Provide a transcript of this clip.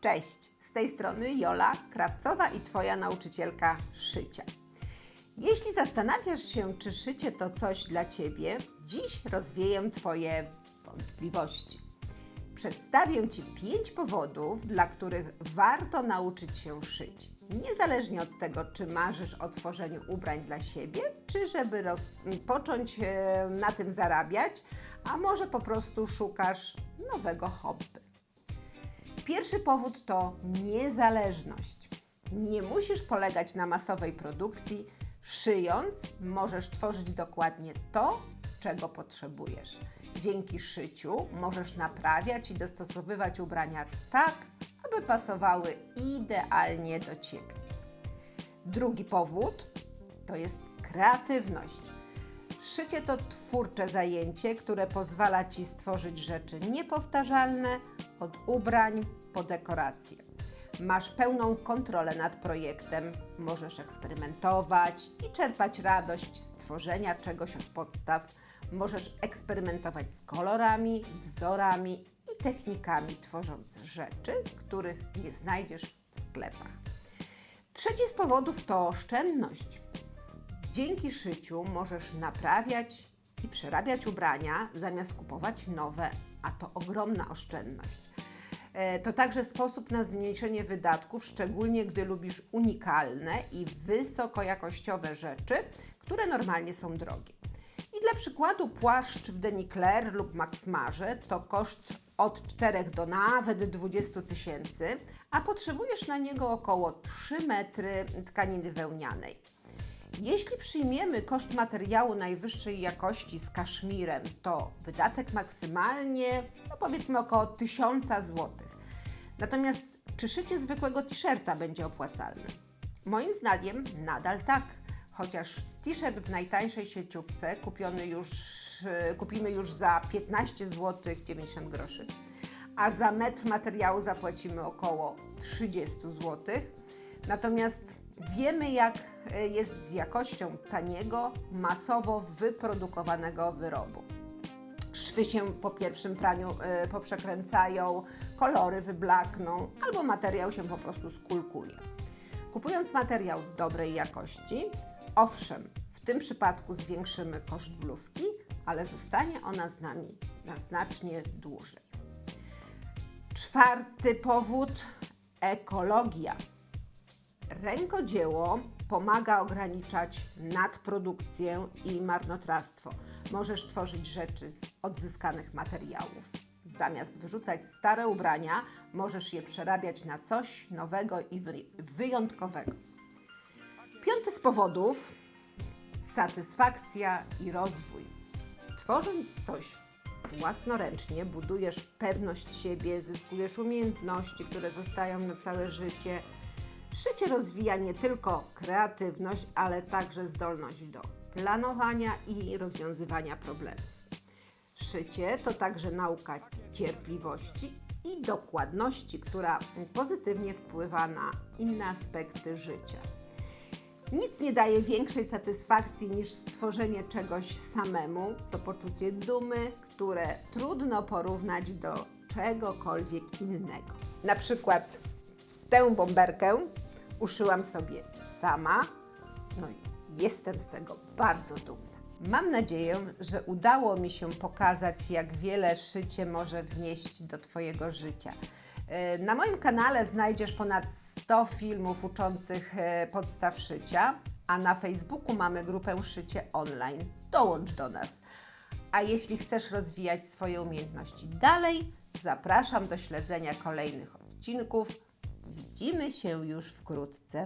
Cześć, z tej strony Jola Krawcowa i Twoja nauczycielka szycia. Jeśli zastanawiasz się, czy szycie to coś dla Ciebie, dziś rozwieję Twoje wątpliwości. Przedstawię Ci pięć powodów, dla których warto nauczyć się szyć. Niezależnie od tego, czy marzysz o tworzeniu ubrań dla siebie, czy żeby począć e, na tym zarabiać, a może po prostu szukasz nowego hobby. Pierwszy powód to niezależność. Nie musisz polegać na masowej produkcji. Szyjąc, możesz tworzyć dokładnie to, czego potrzebujesz. Dzięki szyciu możesz naprawiać i dostosowywać ubrania tak, aby pasowały idealnie do ciebie. Drugi powód to jest kreatywność. Szycie to twórcze zajęcie, które pozwala Ci stworzyć rzeczy niepowtarzalne od ubrań po dekoracje. Masz pełną kontrolę nad projektem, możesz eksperymentować i czerpać radość z tworzenia czegoś od podstaw. Możesz eksperymentować z kolorami, wzorami i technikami, tworząc rzeczy, których nie znajdziesz w sklepach. Trzeci z powodów to oszczędność. Dzięki szyciu możesz naprawiać i przerabiać ubrania zamiast kupować nowe, a to ogromna oszczędność. E, To także sposób na zmniejszenie wydatków, szczególnie gdy lubisz unikalne i wysokojakościowe rzeczy, które normalnie są drogie. I dla przykładu płaszcz w Denicler lub Max Marze to koszt od 4 do nawet 20 tysięcy, a potrzebujesz na niego około 3 metry tkaniny wełnianej. Jeśli przyjmiemy koszt materiału najwyższej jakości z kaszmirem, to wydatek maksymalnie, no powiedzmy około 1000 zł. Natomiast czy szycie zwykłego t-shirta będzie opłacalne? Moim zdaniem nadal tak, chociaż t-shirt w najtańszej sieciówce kupiony już, kupimy już za 15 zł 90 groszy, a za metr materiału zapłacimy około 30 zł. Natomiast wiemy, jak e, jest z jakością taniego, masowo wyprodukowanego wyrobu. Szwy się po pierwszym praniu y, poprzekręcają, kolory wyblakną, albo materiał się po prostu skulkuje. Kupując materiał dobrej jakości, owszem, w tym przypadku zwiększymy koszt bluzki, ale zostanie ona z nami na znacznie dłużej. Czwarty powód ekologia. Rękodzieło pomaga ograniczać nadprodukcję i marnotrawstwo. Możesz tworzyć rzeczy z odzyskanych materiałów. Zamiast wyrzucać stare ubrania, możesz je przerabiać na coś nowego i wy- wyjątkowego. Piąty z powodów satysfakcja i rozwój. Tworząc coś własnoręcznie, budujesz pewność siebie, zyskujesz umiejętności, które zostają na całe życie. Szycie rozwija nie tylko kreatywność, ale także zdolność do planowania i rozwiązywania problemów. Szycie to także nauka cierpliwości i dokładności, która pozytywnie wpływa na inne aspekty życia. Nic nie daje większej satysfakcji niż stworzenie czegoś samemu. To poczucie dumy, które trudno porównać do czegokolwiek innego. Na przykład tę bomberkę uszyłam sobie sama, no i jestem z tego bardzo dumna. Mam nadzieję, że udało mi się pokazać, jak wiele szycie może wnieść do Twojego życia. E, Na moim kanale znajdziesz ponad 100 filmów uczących e, podstaw szycia, a na Facebooku mamy grupę Szycie Online. Dołącz do nas. A jeśli chcesz rozwijać swoje umiejętności dalej, zapraszam do śledzenia kolejnych odcinków. Widzimy się już wkrótce.